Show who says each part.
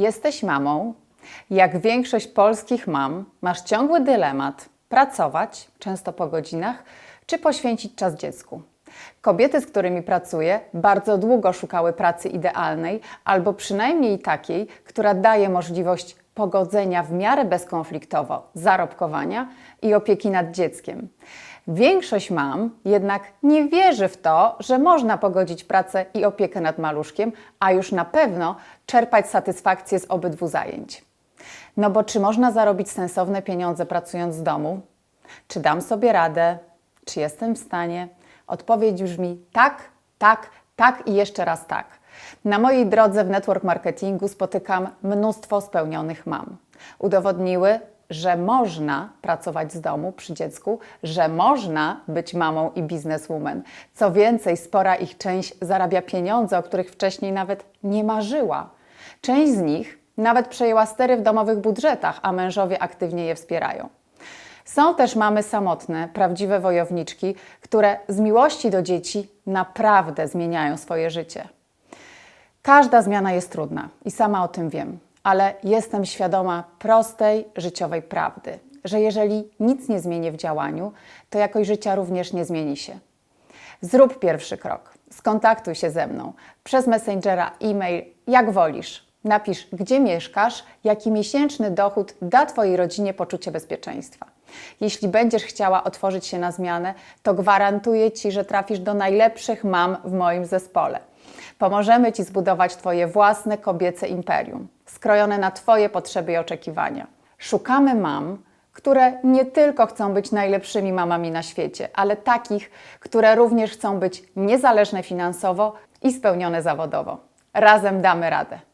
Speaker 1: Jesteś mamą. Jak większość polskich mam, masz ciągły dylemat: pracować, często po godzinach, czy poświęcić czas dziecku. Kobiety, z którymi pracuję, bardzo długo szukały pracy idealnej, albo przynajmniej takiej, która daje możliwość pogodzenia w miarę bezkonfliktowo zarobkowania i opieki nad dzieckiem. Większość mam jednak nie wierzy w to, że można pogodzić pracę i opiekę nad maluszkiem, a już na pewno czerpać satysfakcję z obydwu zajęć. No bo czy można zarobić sensowne pieniądze pracując z domu? Czy dam sobie radę? Czy jestem w stanie? Odpowiedź brzmi tak, tak, tak i jeszcze raz tak. Na mojej drodze w network marketingu spotykam mnóstwo spełnionych mam. Udowodniły, że można pracować z domu przy dziecku, że można być mamą i bizneswoman. Co więcej, spora ich część zarabia pieniądze, o których wcześniej nawet nie marzyła. Część z nich nawet przejęła stery w domowych budżetach, a mężowie aktywnie je wspierają. Są też mamy samotne, prawdziwe wojowniczki, które z miłości do dzieci naprawdę zmieniają swoje życie. Każda zmiana jest trudna i sama o tym wiem, ale jestem świadoma prostej życiowej prawdy, że jeżeli nic nie zmienię w działaniu, to jakość życia również nie zmieni się. Zrób pierwszy krok. Skontaktuj się ze mną przez Messengera, e-mail, jak wolisz. Napisz, gdzie mieszkasz, jaki miesięczny dochód da Twojej rodzinie poczucie bezpieczeństwa. Jeśli będziesz chciała otworzyć się na zmianę, to gwarantuję Ci, że trafisz do najlepszych mam w moim zespole. Pomożemy Ci zbudować Twoje własne kobiece imperium, skrojone na Twoje potrzeby i oczekiwania. Szukamy mam, które nie tylko chcą być najlepszymi mamami na świecie, ale takich, które również chcą być niezależne finansowo i spełnione zawodowo. Razem damy radę.